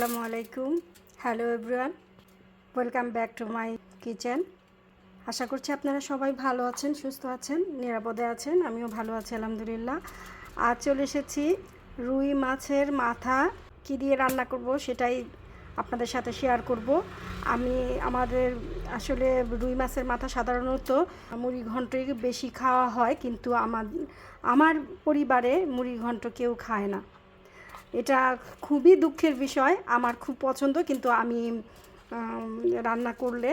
আসসালামু আলাইকুম। Hello everyone welcome back to my kitchen আশা করছি আপনারা সবাই ভালো আছেন, সুস্থ আছেন, নিরাপদে আছেন, আমিও ভালো আছি, আলহামদুলিল্লাহ। আজ চলে এসেছি রুই মাছের মাথা, কী দিয়ে রান্না করব সেটাই আপনাদের সাথে শেয়ার করব। আমি, আমাদের আসলে রুই মাছের মাথা সাধারণত মুড়ি ঘন্টই বেশি খাওয়া হয়, কিন্তু আমার আমার পরিবারে মুড়ি ঘন্ট কেউ খায় না। এটা খুবই দুঃখের বিষয় আমার খুব পছন্দ কিন্তু আমি রান্না করলে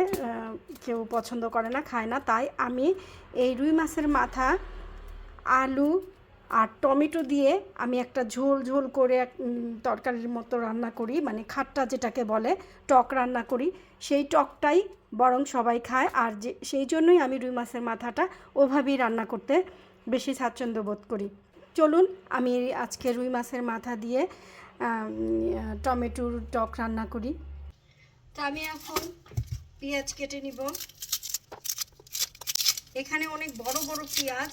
কেউ পছন্দ করে না খায় না তাই আমি এই রুই মাছের মাথা আলু আর টমেটো দিয়ে আমি একটা ঝোল ঝোল করে এক, তরকারির মতো রান্না করি মানে খাট্টা যেটাকে বলে টক রান্না করি সেই টকটাই বরং সবাই খায় আর যে সেই জন্যই আমি রুই মাছের মাথাটা ওভাবেই রান্না করতে বেশি স্বাচ্ছন্দ্য বোধ করি। চলুন, আমি আজকে রুই মাছের মাথা দিয়ে টমেটোর টক রান্না করি। তা আমি এখন পেঁয়াজ কেটে নিব। এখানে অনেক বড় বড় পেঁয়াজ।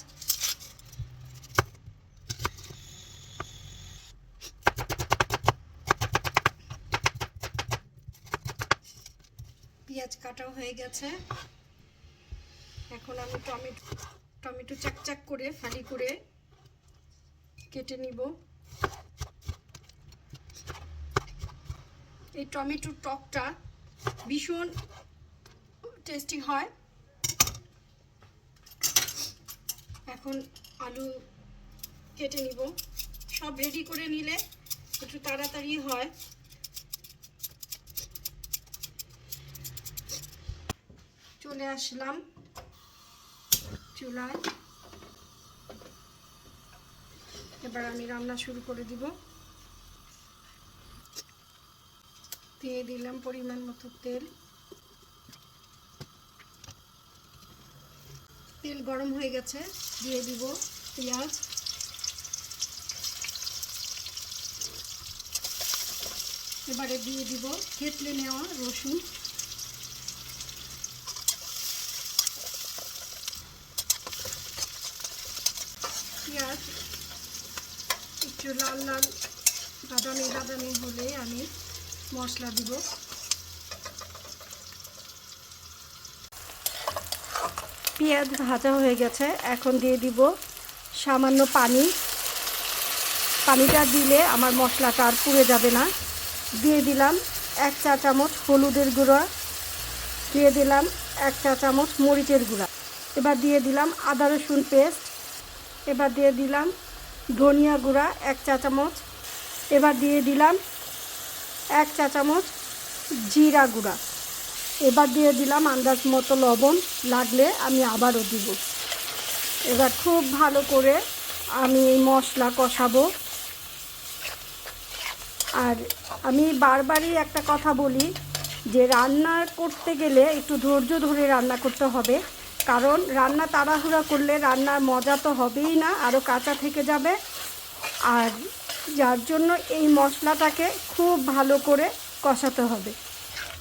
পেঁয়াজ কাটাও হয়ে গেছে। এখন আমি টমেটো টমেটো চাকচাক করে, ফালি করে কেটে নিব। এই টমেটোর টকটা ভীষণ টেস্টি হয়। এখন আলু কেটে নিব। সব রেডি করে নিলে একটু তাড়াতাড়ি হয়। চলে আসলাম চুলায়। এবার আমি রান্না শুরু করে দিব। দিয়ে দিলাম পরিমাণ মতো তেল। তেল গরম হয়ে গেছে, দিয়ে দিব পেঁয়াজ। এবারে দিয়ে দিব থেতলে নেওয়া রসুন পেঁয়াজ একটু লাল লাল বাদামি বাদামি হলে আমি মশলা দিব। পেঁয়াজ ভাজা হয়ে গেছে, এখন দিয়ে দিব সামান্য পানি। পানিটা দিলে আমার মশলাটা আর পুড়ে যাবে না। দিয়ে দিলাম এক চা চামচ হলুদের গুঁড়া। দিয়ে দিলাম এক চা চামচ মরিচের গুঁড়া। এবার দিয়ে দিলাম আদা রসুন পেস্ট। এবার দিয়ে দিলাম ধনিয়া গুঁড়া এক চা চামচ। এবার দিয়ে দিলাম এক চা চামচ জিরা গুঁড়া। এবার দিয়ে দিলাম আন্দাজ মতো লবণ, লাগলে আমি আবারও দিব। এবার খুব ভালো করে আমি এই মশলা কষাবো। আর আমি বারবারই একটা কথা বলি যে রান্না করতে গেলে একটু ধৈর্য ধরে রান্না করতে হবে। কারণ রান্না তাড়াহুড়া করলে রান্নার মজা তো হবেই না আরও কাঁচা থেকে যাবে। আর যার জন্য এই মশলাটাকে খুব ভালো করে কষাতে হবে।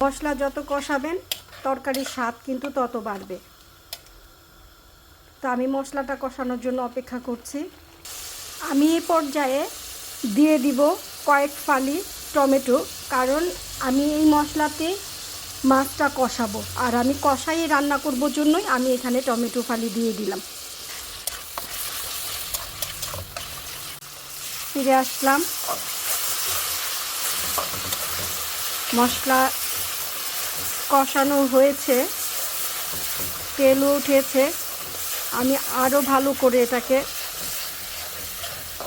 মশলা যত কষাবেন, তরকারির স্বাদ কিন্তু তত বাড়বে। তো আমি মশলাটা কষানোর জন্য অপেক্ষা করছি। আমি এই পর্যায়ে দিয়ে দিব কয়েক ফালি টমেটো, কারণ আমি এই মশলাতে মাছটা কষাবো। আর আমি কষাই রান্না করব জন্যই আমি এখানে টমেটো ফালি দিয়ে দিলাম। ফিরে আসলাম। মশলা কষানো হয়েছে। তেলও উঠেছে। আমি আরও ভালো করে এটাকে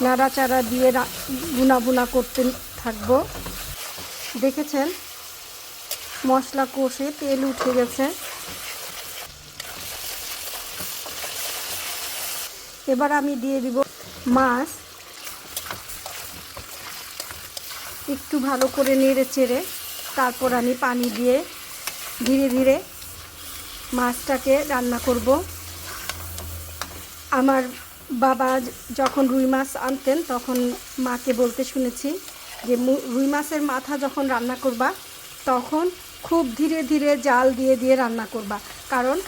নাড়াচাড়া দিয়ে বুনা বুনা করতে থাকব। দেখেছেন? মশলা কষে তেল উঠে গেছে। এবার আমি দিয়ে দিব মাছ। একটু ভালো করে নেড়ে চেড়ে তারপর আমি পানি দিয়ে ধীরে ধীরে মাছটাকে রান্না করব। আমার বাবা যখন রুই মাছ আনতেন তখন মাকে বলতে শুনেছি যে রুই মাছের মাথা যখন রান্না করবা তখন খুব ধীরে ধীরে জাল দিয়ে দিয়ে রান্না করবা। কারণ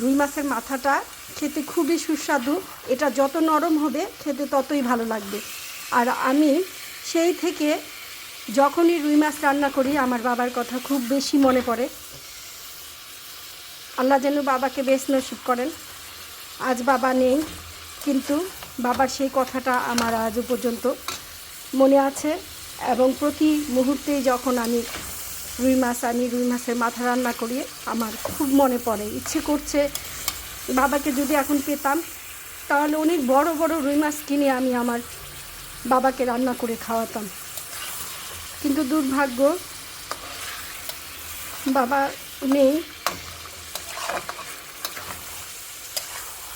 রুই মাছের মাথাটা খেতে খুবই সুস্বাদু। এটা যত নরম হবে, খেতে ততই ভালো লাগবে। আর আমি সেই থেকে যখনই রুই মাছ রান্না করি, আমার বাবার কথা খুব বেশি মনে পড়ে। আল্লাহ যেন বাবাকে বেশ নসিব করেন। আজ বাবা নেই, কিন্তু বাবার সেই কথাটা আমার আজও পর্যন্ত মনে আছে। এবং প্রতি মুহূর্তে যখন আমি রুই মাছ আনি রুই মাছের মাথা রান্না করি। আমার খুব মনে পড়ে, ইচ্ছে করছে বাবাকে যদি এখন পেতাম, তাহলে অনেক বড় বড় রুই মাছ কিনে আমি আমার বাবাকে রান্না করে খাওয়াতাম। কিন্তু দুর্ভাগ্য, বাবা নেই।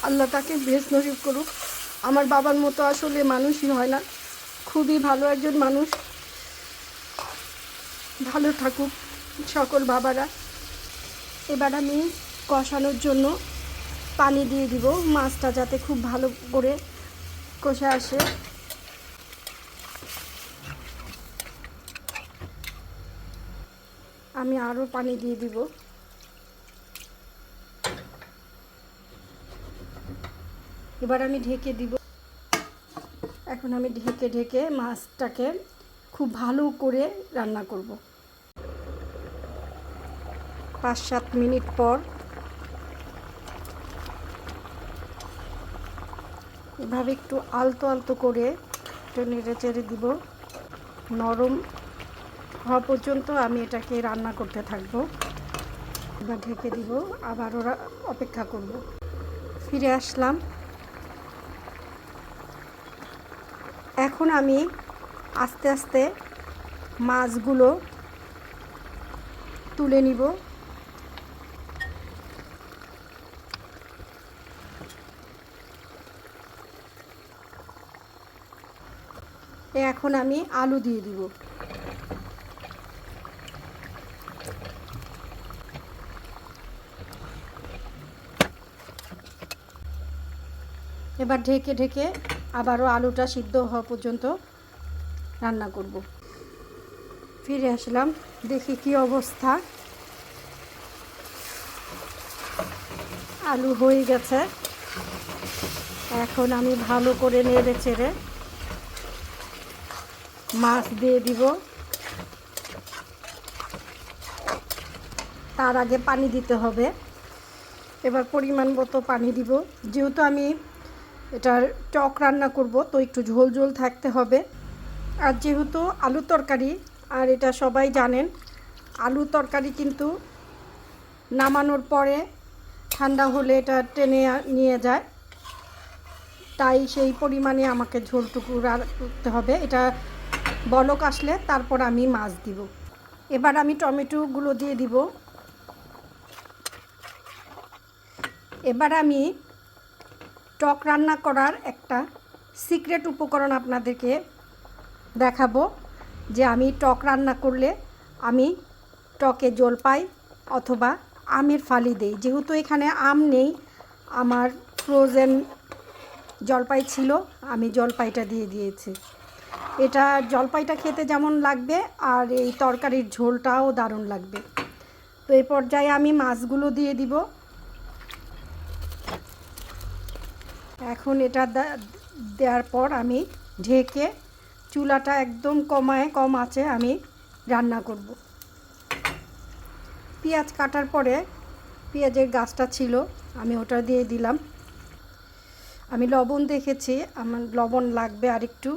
আল্লাহ তাকে বেশ নসিব করুক। আমার বাবার মতো আসলে মানুষই হয় না। খুবই ভালো একজন মানুষ। ভালো থাকুক সকল বাবারা। এবার আমি কষানোর জন্য পানি দিয়ে দিব, মাছটা যাতে খুব ভালো করে কষে আসে। আমি আরও পানি দিয়ে দিব। এবার আমি ঢেকে দিব। এখন আমি ঢেকে ঢেকে মাছটাকে খুব ভালো করে রান্না করব। পাঁচ সাত মিনিট পর। এভাবে একটু আলতো আলতো করে একটু নেড়ে চেড়ে দিব। নরম হওয়া পর্যন্ত আমি এটাকে রান্না করতে থাকব। এবার ঢেকে দিব, আবার ওরা অপেক্ষা করব। ফিরে আসলাম। এখন আমি আস্তে আস্তে মাছগুলো তুলে নিব। এখন আমি আলু দিয়ে দিব। এবার ঢেকে ঢেকে আবারও আলুটা সিদ্ধ হওয়া পর্যন্ত রান্না করব। ফিরে আসলাম, দেখি কি অবস্থা। আলু হয়ে গেছে। এখন আমি ভালো করে নেড়ে চেড়ে মাছ দিয়ে দিব। তার আগে পানি দিতে হবে। এবার পরিমাণ মতো পানি দিব। যেহেতু আমি এটার টক রান্না করব, তো একটু ঝোল ঝোল থাকতে হবে। আর যেহেতু আলু তরকারি, আর এটা সবাই জানেন, আলু তরকারি কিন্তু নামানোর পরে ঠান্ডা হলে এটা টেনে নিয়ে যায়। তাই সেই পরিমাণে আমাকে ঝোলটুকু করতে হবে। এটা বলক আসলে তারপর আমি মাছ দিব। এবার আমি টমেটোগুলো দিয়ে দিব। এবার আমি টক রান্না করার একটা সিক্রেট উপকরণ আপনাদেরকে দেখাবো যে আমি টক রান্না করলে আমি টকে জলপাই অথবা আমের ফালি দেই। যেহেতু এখানে আম নেই, আমার ফ্রোজেন জলপাই ছিল, আমি জলপাইটা দিয়ে দিয়েছি। এটা জলপাইটা খেতে যেমন লাগবে আর এই তরকারির ঝোলটাও দারুণ লাগবে। তো এই পর্যায়ে আমি মাছগুলো দিয়ে দিব। এখন এটা দেওয়ার পর আমি ঢেকে চুলাটা একদম কমায় কম আছে আমি রান্না করব। পেঁয়াজ কাটার পরে পেঁয়াজের গাছটা ছিল, আমি ওটা দিয়ে দিলাম। আমি লবণ দেখেছি, আমার লবণ লাগবে আরেকটু।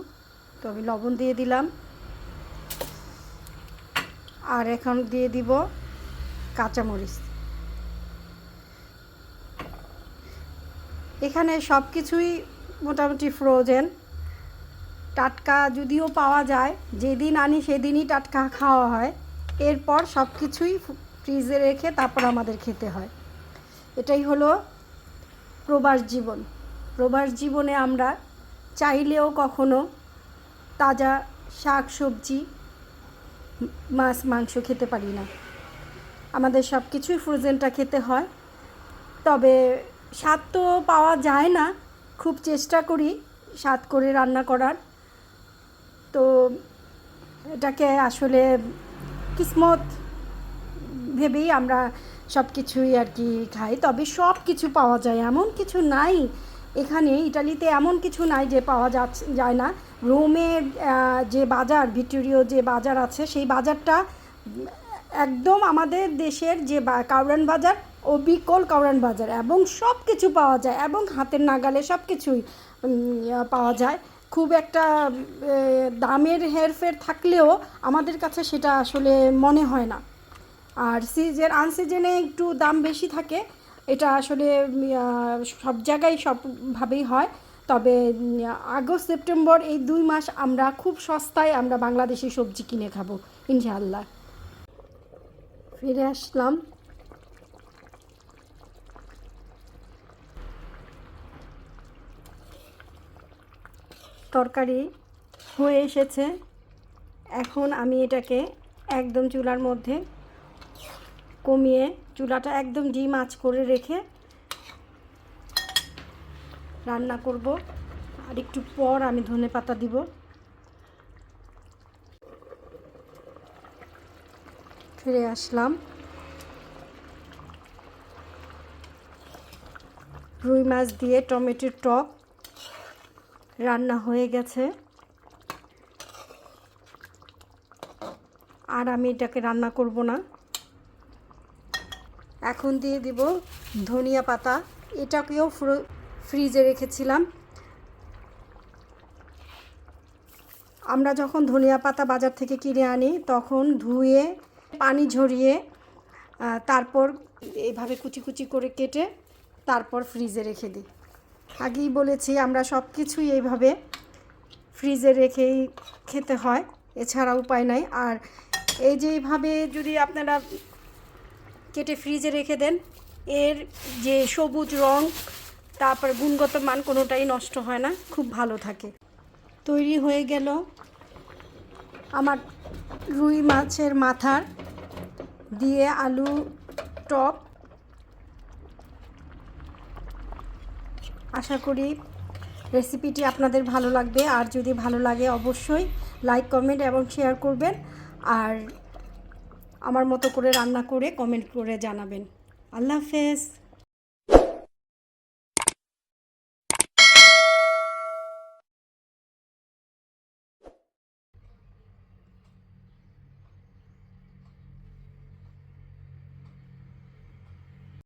তো আমি লবণ দিয়ে দিলাম। আর এখন দিয়ে দিব কাঁচামরিচ। এখানে সব কিছুই মোটামুটি ফ্রোজেন টাটকা যদিও পাওয়া যায়, যেদিন আনি সেদিনই টাটকা খাওয়া হয়। এরপর সব কিছুই ফ্রিজে রেখে তারপর আমাদের খেতে হয়। এটাই হলো প্রবাস জীবন। প্রবাস জীবনে আমরা চাইলেও কখনো তাজা শাক সবজি, মাছ, মাংস খেতে পারি না। আমাদের সব কিছুই ফ্রোজেনটা খেতে হয়। তবে স্বাদ তো পাওয়া যায় না। খুব চেষ্টা করি স্বাদ করে রান্না করার। তো এটাকে আসলে কিসমত ভেবেই আমরা সব কিছুই আর কি খাই। তবে সব কিছু পাওয়া যায়। এমন কিছু নাই। এখানে ইটালিতে এমন কিছু নাই যে পাওয়া যায় না। আহ, যে বাজার ভিক্টোরিয় যে বাজার আছে সেই বাজারটা একদম আমাদের দেশের যে কাউরান বাজার ও বিকল কাউরান বাজার এবং সব কিছু পাওয়া যায় এবং হাতের নাগালে সব কিছুই পাওয়া যায়। খুব একটা দামের হেরফের থাকলেও আমাদের কাছে সেটা আসলে মনে হয় না। আর সিজের আনসিজনে একটু দাম বেশি থাকে এটা আসলে সব জায়গায় সবভাবেই হয়। তবে আগস্ট, সেপ্টেম্বর এই দুই মাস আমরা খুব সস্তায় আমরা বাংলাদেশি সবজি কিনে খাব, ইনশাআল্লাহ। ফিরে আসলাম। তরকারি হয়ে এসেছে। এখন আমি এটাকে একদম চুলার মধ্যে কমিয়ে চুলাটা একদম ডিম আঁচ করে রেখে রান্না করব। আর একটু পর আমি ধনে পাতা দিব। ফিরে আসলাম। রুই মাছ দিয়ে টমেটোর টক রান্না হয়ে গেছে। আর আমি এটাকে রান্না করব না। এখন দিয়ে দিব ধনিয়া পাতা। এটাকেও ফ্রিজে রেখেছিলাম। আমরা যখন ধনিয়া পাতা বাজার থেকে কিনে আনি, তখন ধুয়ে, পানি ঝরিয়ে তারপর এইভাবে কুচি কুচি করে কেটে তারপর ফ্রিজে রেখে দিই। আগেই বলেছি, আমরা সব কিছুই এইভাবে ফ্রিজে রেখেই খেতে হয়, এছাড়া উপায় নাই। আর এই যে এইভাবে যদি আপনারা কেটে ফ্রিজে রেখে দেন, এর যে সবুজ রং তারপর গুণগত মান কোনোটাই নষ্ট হয় না, খুব ভালো থাকে। তৈরি হয়ে গেল আমার রুই মাছের মাথার দিয়ে আলু টপ। আশা করি রেসিপিটি আপনাদের ভালো লাগবে, আর যদি ভালো লাগে অবশ্যই লাইক, কমেন্ট এবং শেয়ার করবেন, আর আমার মতো করে রান্না করে কমেন্ট করে জানাবেন। আল্লাহ হাফেজ।